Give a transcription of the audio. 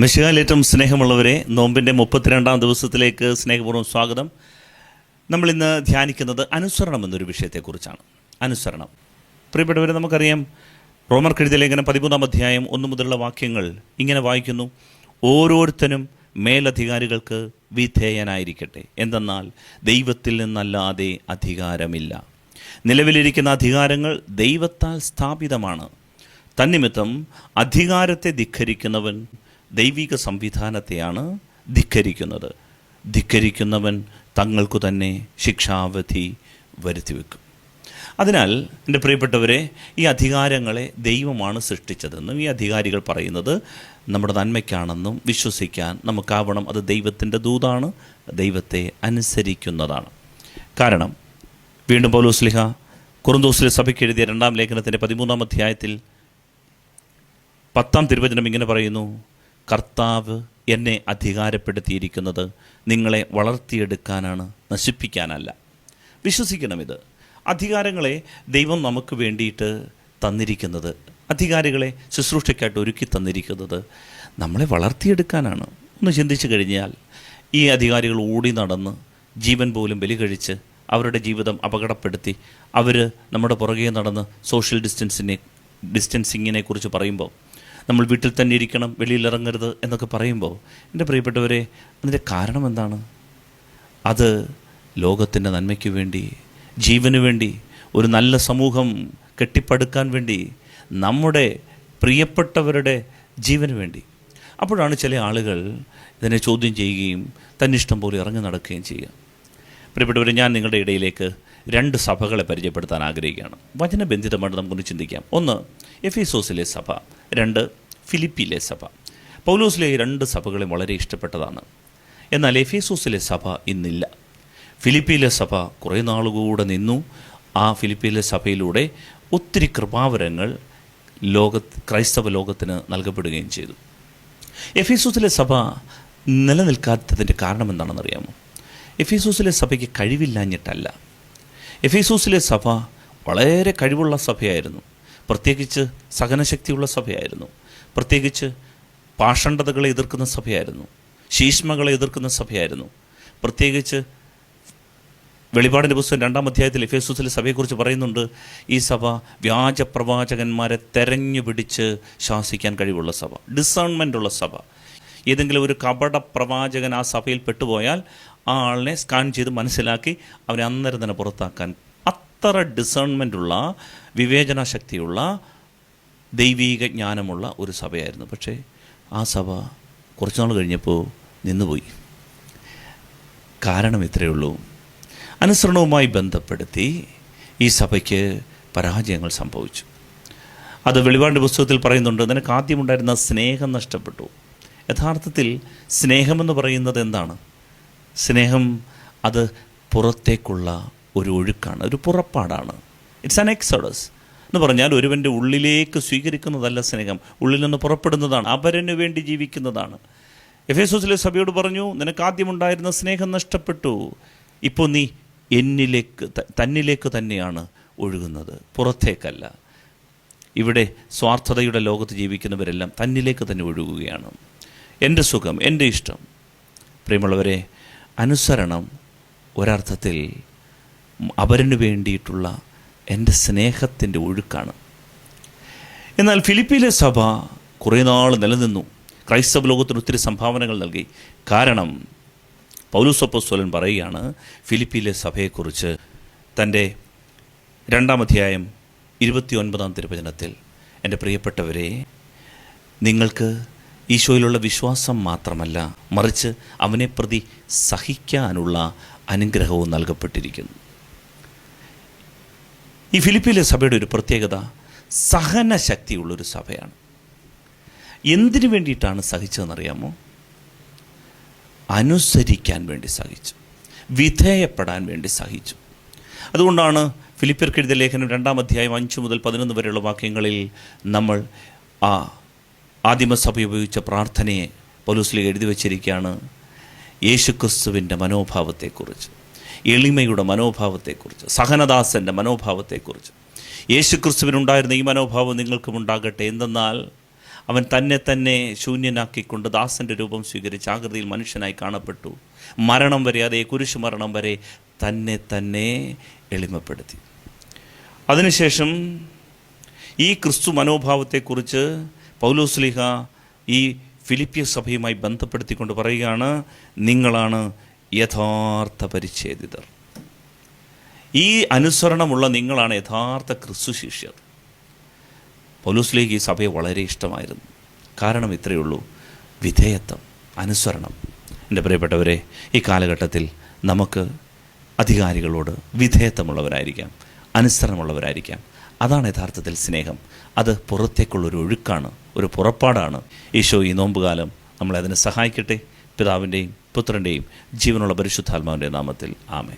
മെഷുകാലേറ്റം സ്നേഹമുള്ളവരെ നോമ്പിന്റെ മുപ്പത്തിരണ്ടാം ദിവസത്തിലേക്ക് സ്നേഹപൂർവം സ്വാഗതം. നമ്മൾ ഇന്ന് ധ്യാനിക്കുന്നത് അനുസരണം എന്നൊരു വിഷയത്തെക്കുറിച്ചാണ്. അനുസരണം. പ്രിയപ്പെട്ടവരെ നമുക്കറിയാം റോമർ കെഴുതിയ ലേഖനം പതിമൂന്നാം അധ്യായം ഒന്നു മുതലുള്ള വാക്യങ്ങൾ ഇങ്ങനെ വായിക്കുന്നു. ഓരോരുത്തരും മേലധികാരികൾക്ക് വിധേയനായിരിക്കട്ടെ. എന്തെന്നാൽ ദൈവത്തിൽ നിന്നല്ലാതെ അധികാരമില്ല. നിലവിലിരിക്കുന്ന അധികാരങ്ങൾ ദൈവത്താൽ സ്ഥാപിതമാണ്. തന്നിമിത്തം അധികാരത്തെ ധിഖരിക്കുന്നവൻ ദൈവിക സംവിധാനത്തെയാണ് ധിക്കരിക്കുന്നത്. ധിക്കരിക്കുന്നവൻ തങ്ങൾക്കു തന്നെ ശിക്ഷാവധി വരുത്തിവെക്കും അതിനാൽ എന്റെ പ്രിയപ്പെട്ടവരെ ഈ അധികാരങ്ങളെ ദൈവമാണ് സൃഷ്ടിച്ചതെന്നും ഈ അധികാരികൾ പറയുന്നത് നമ്മുടെ നന്മയ്ക്കാണെന്നും വിശ്വസിക്കാൻ നമുക്കാവണം. അത് ദൈവത്തിന്റെ ദൂതാണ് ദൈവത്തെ അനുസരിക്കുന്നതാണ്. കാരണം വീണ്ടും പൗലോസ്ലിഹ കുറുന്തോസിലെ സഭയ്ക്ക് എഴുതിയ രണ്ടാം ലേഖനത്തിന്റെ പതിമൂന്നാം അധ്യായത്തിൽ പത്താം തിരുവചനം ഇങ്ങനെ പറയുന്നു കർത്താവ് എന്നെ അധികാരപ്പെടുത്തിയിരിക്കുന്നത് നിങ്ങളെ വളർത്തിയെടുക്കാനാണ് നശിപ്പിക്കാനല്ല. വിശ്വസിക്കണം ഇത് അധികാരങ്ങളെ ദൈവം നമുക്ക് വേണ്ടിയിട്ട് തന്നിരിക്കുന്നത് അധികാരികളെ ശുശ്രൂഷയ്ക്കായിട്ട് ഒരുക്കി തന്നിരിക്കുന്നത് നമ്മളെ വളർത്തിയെടുക്കാനാണ്. ഒന്ന് ചിന്തിച്ചു കഴിഞ്ഞാൽ ഈ അധികാരികൾ ഓടി നടന്ന് ജീവൻ പോലും ബലി കഴിച്ച് അവരുടെ ജീവിതം അപകടപ്പെടുത്തി അവർ നമ്മുടെ പുറകെ നടന്ന് സോഷ്യൽ ഡിസ്റ്റൻസിനെ ഡിസ്റ്റൻസിങ്ങിനെ കുറിച്ച് പറയുമ്പോൾ നമ്മൾ വീട്ടിൽ തന്നെ ഇരിക്കണം വെളിയിൽ ഇറങ്ങരുത് എന്നൊക്കെ പറയുമ്പോൾ എന്റെ പ്രിയപ്പെട്ടവരെ അതിന്റെ കാരണം എന്താണ്? അത് ലോകത്തിന്റെ നന്മയ്ക്ക് വേണ്ടി ജീവന് വേണ്ടി ഒരു നല്ല സമൂഹം കെട്ടിപ്പടുക്കാൻ വേണ്ടി നമ്മുടെ പ്രിയപ്പെട്ടവരുടെ ജീവന് വേണ്ടി. അപ്പോഴാണ് ചില ആളുകൾ ഇതിനെ ചോദ്യം ചെയ്യുകയും തന്നിഷ്ടം പോലെ ഇറങ്ങി നടക്കുകയും ചെയ്യുക. പ്രിയപ്പെട്ടവർ ഞാൻ നിങ്ങളുടെ ഇടയിലേക്ക് രണ്ട് സഭകളെ പരിചയപ്പെടുത്താൻ ആഗ്രഹിക്കുകയാണ്. വചനബന്ധിതമായിട്ട് നമുക്കൊന്ന് ചിന്തിക്കാം. ഒന്ന് എഫീസോസിലെ സഭ. രണ്ട് ഫിലിപ്പിയിലെ സഭ. പൗലോസിലെ രണ്ട് സഭകളെ വളരെ ഇഷ്ടപ്പെട്ടതാണ്. എന്നാൽ എഫേസോസിലെ സഭ ഇന്നില്ല. ഫിലിപ്പിയിലെ സഭ കുറേ നാളുകൂടെ നിന്നു. ആ ഫിലിപ്പിയിലെ സഭയിലൂടെ ഒത്തിരി കൃപാവരങ്ങൾ ലോക ക്രൈസ്തവ ലോകത്തിന് നൽകപ്പെടുകയും ചെയ്തു. എഫീസൂസിലെ സഭ നിലനിൽക്കാത്തതിന്റെ കാരണം എന്താണെന്നറിയാമോ? എഫീസോസിലെ സഭയ്ക്ക് കഴിവില്ലാഞ്ഞിട്ടല്ല. എഫീസൂസിലെ സഭ വളരെ കഴിവുള്ള സഭയായിരുന്നു. പ്രത്യേകിച്ച് സഹനശക്തിയുള്ള സഭയായിരുന്നു. പ്രത്യേകിച്ച് പാഷണ്ഡതകളെ എതിർക്കുന്ന സഭയായിരുന്നു. ശീഷ്മകളെ എതിർക്കുന്ന സഭയായിരുന്നു. പ്രത്യേകിച്ച് വെളിപാടിന്റെ പുസ്തകം രണ്ടാം അധ്യായത്തിൽ എഫേസൂസിലെ സഭയെക്കുറിച്ച് പറയുന്നുണ്ട് ഈ സഭ വ്യാജ പ്രവാചകന്മാരെ തെരഞ്ഞു പിടിച്ച് ശാസിക്കാൻ കഴിവുള്ള സഭ ഡിസേൺമെന്റ് ഉള്ള സഭ. ഏതെങ്കിലും ഒരു കപട പ്രവാചകൻ ആ സഭയിൽ പെട്ടുപോയാൽ ആ ആളിനെ സ്കാൻ ചെയ്ത് മനസ്സിലാക്കി അവനെ അന്നേരം തന്നെ പുറത്താക്കാൻ അത്ര ഡിസേൺമെന്റുള്ള വിവേചന ശക്തിയുള്ള ദൈവീക ജ്ഞാനമുള്ള ഒരു സഭയായിരുന്നു. പക്ഷേ ആ സഭ കുറച്ചുനാൾ കഴിഞ്ഞപ്പോൾ നിന്നുപോയി. കാരണം ഇത്രയേ ഉള്ളൂ. അനുസരണവുമായി ബന്ധപ്പെടുത്തി ഈ സഭയ്ക്ക് പരാജയങ്ങൾ സംഭവിച്ചു. അത് വെളിപാട് പുസ്തകത്തിൽ പറയുന്നുണ്ട് നിനക്ക് ആദ്യമുണ്ടായിരുന്ന സ്നേഹം നഷ്ടപ്പെട്ടു. യഥാർത്ഥത്തിൽ സ്നേഹമെന്ന് പറയുന്നത് എന്താണ്? സ്നേഹം അത് പുറത്തേക്കുള്ള ഒരു ഒഴുക്കാണ് ഒരു പുറപ്പാടാണ്. ഇറ്റ്സ് ആൻ എക്സോഡസ് എന്ന് പറഞ്ഞാൽ ഒരുവന്റെ ഉള്ളിലേക്ക് സ്വീകരിക്കുന്നതല്ല സ്നേഹം. ഉള്ളിൽ നിന്ന് പുറപ്പെടുന്നതാണ് അപരന് വേണ്ടി ജീവിക്കുന്നതാണ്. എഫ് എഫേസോസിലെ സഭയോട് പറഞ്ഞു നിനക്ക് ആദ്യമുണ്ടായിരുന്ന സ്നേഹം നഷ്ടപ്പെട്ടു. ഇപ്പോൾ നീ എന്നിലേക്ക് തന്നിലേക്ക് തന്നെയാണ് ഒഴുകുന്നത്. പുറത്തേക്കല്ല. ഇവിടെ സ്വാർത്ഥതയുടെ ലോകത്ത് ജീവിക്കുന്നവരെല്ലാം തന്നിലേക്ക് തന്നെ ഒഴുകുകയാണ്. എന്റെ സുഖം എന്റെ ഇഷ്ടം. പ്രിയമുള്ളവരെ അനുസരണം ഒരർത്ഥത്തിൽ അവരന് വേണ്ടിയിട്ടുള്ള എന്റെ സ്നേഹത്തിന്റെ ഒഴുക്കാണ്. എന്നാൽ ഫിലിപ്പിയിലെ സഭ കുറേ നാൾ നിലനിന്നു. ക്രൈസ്തവ ലോകത്തിന് ഒത്തിരി സംഭാവനകൾ നൽകി. കാരണം പൗലുസപ്പോസ്വലൻ പറയുകയാണ് ഫിലിപ്പിയിലെ സഭയെക്കുറിച്ച് തന്റെ രണ്ടാം അധ്യായം ഇരുപത്തി ഒൻപതാം തിരുവചനത്തിൽ എന്റെ പ്രിയപ്പെട്ടവരെ നിങ്ങൾക്ക് ഈശോയിലുള്ള വിശ്വാസം മാത്രമല്ല മറിച്ച് അവനെ പ്രതി സഹിക്കാനുള്ള അനുഗ്രഹവും നൽകപ്പെട്ടിരിക്കുന്നു. ഈ ഫിലിപ്പീലെ സഭയുടെ ഒരു പ്രത്യേകത സഹനശക്തിയുള്ളൊരു സഭയാണ്. എന്തിനു വേണ്ടിയിട്ടാണ് സഹിച്ചതെന്നറിയാമോ? അനുസരിക്കാൻ വേണ്ടി സഹിച്ചു. വിധേയപ്പെടാൻ വേണ്ടി സഹിച്ചു. അതുകൊണ്ടാണ് ഫിലിപ്പിയർക്ക് എഴുതിയ ലേഖനം രണ്ടാം അധ്യായം അഞ്ച് മുതൽ പതിനൊന്ന് വരെയുള്ള വാക്യങ്ങളിൽ നമ്മൾ ആ ആദിമസഭ ഉപയോഗിച്ച പ്രാർത്ഥനയെ പോലീസിലേക്ക് എഴുതി വച്ചിരിക്കുകയാണ് യേശുക്രിസ്തുവിന്റെ മനോഭാവത്തെക്കുറിച്ച്. എളിമയുടെ മനോഭാവത്തെക്കുറിച്ച് സഹനദാസന്റെ മനോഭാവത്തെക്കുറിച്ച്. യേശുക്രിസ്തുവിനുണ്ടായിരുന്ന ഈ മനോഭാവം നിങ്ങൾക്കും ഉണ്ടാകട്ടെ. എന്തെന്നാൽ അവൻ തന്നെ തന്നെ ശൂന്യനാക്കിക്കൊണ്ട് ദാസന്റെ രൂപം സ്വീകരിച്ച് ആകൃതിയിൽ മനുഷ്യനായി കാണപ്പെട്ടു. മരണം വരെ അതേ കുരിശു മരണം വരെ തന്നെ തന്നെ എളിമപ്പെടുത്തി. അതിനുശേഷം ഈ ക്രിസ്തു മനോഭാവത്തെക്കുറിച്ച് പൗലോസ്ലിഹ ഈ ഫിലിപ്പിയ സഭയുമായി ബന്ധപ്പെടുത്തിക്കൊണ്ട് പറയുകയാണ് നിങ്ങളാണ് യഥാർത്ഥ പരിച്ഛേദിതർ. ഈ അനുസരണമുള്ള നിങ്ങളാണ് യഥാർത്ഥ ക്രിസ്തു ശിഷ്യർ. പൗലോസ്ലിഹ ഈ സഭയെ വളരെ ഇഷ്ടമായിരുന്നു. കാരണം ഇത്രയേ ഉള്ളൂ വിധേയത്വം അനുസരണം. എന്റെ പ്രിയപ്പെട്ടവരെ ഈ കാലഘട്ടത്തിൽ നമുക്ക് അധികാരികളോട് വിധേയത്വമുള്ളവരായിരിക്കാം അനുസരണമുള്ളവരായിരിക്കാം. അതാണ് യഥാർത്ഥത്തിൽ സ്നേഹം. അത് പുറത്തേക്കുള്ളൊരു ഒഴുക്കാണ് ഒരു പുറപ്പാടാണ്. ഈശോ ഈ നോമ്പുകാലം നമ്മളെ അതിനെ സഹായിക്കട്ടെ. പിതാവിന്റെയും പുത്രന്റെയും ജീവനുള്ള പരിശുദ്ധാത്മാവിന്റെ നാമത്തിൽ. ആമേ